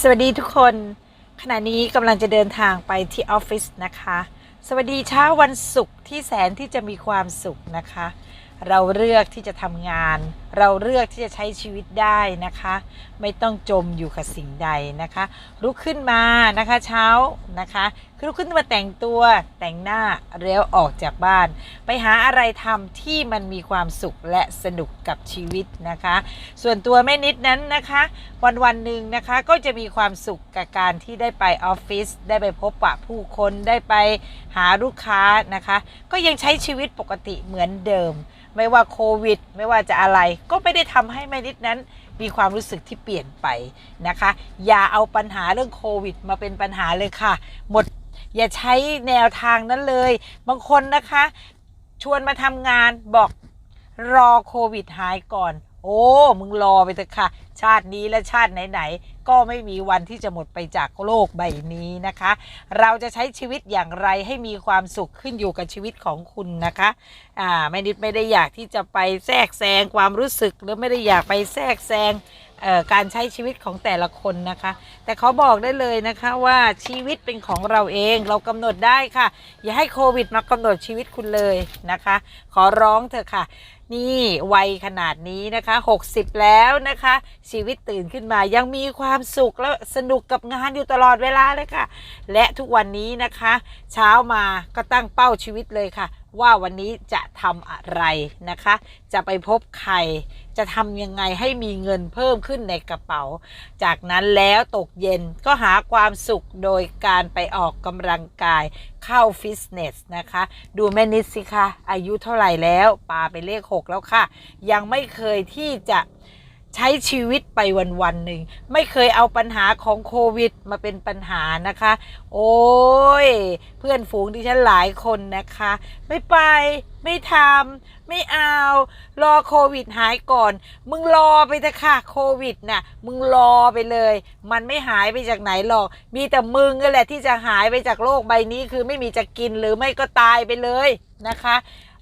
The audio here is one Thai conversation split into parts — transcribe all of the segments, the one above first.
สวัสดีทุกคน ขณะนี้กำลังจะเดินทางไปที่ออฟฟิศนะคะ สวัสดีเช้าวันศุกร์ที่แสนที่จะมีความสุขนะคะ เราเลือกที่จะทำงาน เราเลือกที่จะใช้ชีวิตได้นะคะ ไม่ต้องจมอยู่กับสิ่งใดนะคะลุกขึ้นมานะคะ เช้า นะคะคือลุกขึ้นมาแต่งตัวแต่งหน้าแล้วออกจากบ้าน ไปหาอะไรทำที่มันมีความสุขและสนุกกับชีวิตนะคะ ส่วนตัวแม่นิดนั้นนะคะ วันวันหนึ่งนะคะก็จะมีความสุขกับการที่ได้ไปออฟฟิศได้ไปพบปะผู้คนได้ไปหาลูกค้านะคะ ก็ยังใช้ชีวิตปกติเหมือนเดิม ไม่ว่าโควิด ไม่ว่าจะอะไรก็ไม่ได้ทำให้แม่นิดนั้น มีความรู้สึกที่เปลี่ยนไปนะคะ อย่าเอาปัญหาเรื่องโควิด มาเป็นปัญหาเลยค่ะ หมดอย่าใช้แนวทางนั้นเลย บางคนนะคะ ชวนมาทำงานบอกรอโควิดหายก่อน โอ้ มึงรอไปเถอะค่ะ ชาตินี้และชาติไหนๆ ก็ไม่มีวันที่จะหมดไปจากโลกใบนี้นะคะ เราจะใช้ชีวิตอย่างไรให้มีความสุขขึ้นอยู่กับชีวิตของคุณนะคะ อ่า ไม่นิดไม่ได้อยากที่จะไปแทรกแซงความรู้สึก หรือไม่ได้อยากไปแทรกแซง การใช้ชีวิตของแต่ละคนนะคะ แต่เขาบอกได้เลยนะคะว่าชีวิตเป็นของเราเองเรากำหนดได้ค่ะ อย่าให้โควิดมากำหนดชีวิตคุณเลยนะคะ ขอร้องเถอะค่ะ นี่วัยขนาดนี้นะคะ 60 แล้วนะคะ ชีวิตตื่นขึ้นมายังมีความสุขและสนุกกับงานอยู่ตลอดเวลาเลยค่ะ และทุกวันนี้นะคะ เช้ามาก็ตั้งเป้าชีวิตเลยค่ะ ว่าวันนี้จะทำอะไรนะคะ จะไปพบใคร จะทำยังไงให้มีเงินเพิ่มขึ้นในกระเป๋า จากนั้นแล้วตกเย็นก็หาความสุขโดยการไปออกกำลังกายเข้าฟิตเนสนะคะ ดูแม่นิดสิคะอายุเท่าไหร่แล้วปาไปเลข 6 แล้วค่ะ ยังไม่เคยที่จะ ใช้ชีวิตไปวันวันๆหนึ่ง ไม่เคยเอาปัญหาของโควิดมาเป็นปัญหานะคะ โอ้ย เพื่อนฝูงดิฉันหลายคนนะคะ ไม่ไปไม่ทำไม่เอา รอโควิดหายก่อน มึงรอไปเถอะค่ะโควิดน่ะ มึงรอไปเลย มันไม่หายไปจากไหนหรอก มีแต่มึงนั่นแหละที่จะหายไปจากโลกใบนี้คือไม่มีจะกินหรือไม่ก็ตายไปเลยนะคะ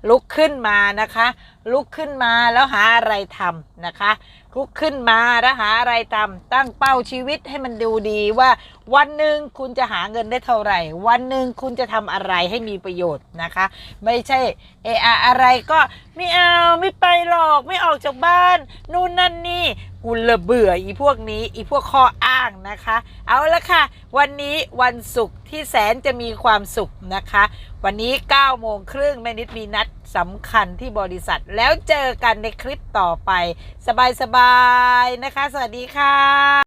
ลุกขึ้นมานะคะ ลุกขึ้นมาแล้วหาอะไรทำนะคะ ลุกขึ้นมาแล้วหาอะไรทำตั้งเป้าชีวิตให้มันดูดีว่า วันหนึ่งคุณจะหาเงินได้เท่าไหร่ วันหนึ่งคุณจะทำอะไรให้มีประโยชน์นะคะ ไม่ใช่เออะอะไรก็ไม่เอาไม่ไปหรอกไม่ออกจากบ้าน นู่นนั่นนี่กูละเบื่ออีพวกนี้อีพวกข้ออ้างนะคะ เอาละค่ะ วันนี้วันศุกร์ที่แสนจะมีความสุขนะคะ วันนี้9โมงครึ่งแม่นิดมีนัดสำคัญที่บริษัท แล้วเจอกันในคลิปต่อไป สบายๆนะคะ สวัสดีค่ะ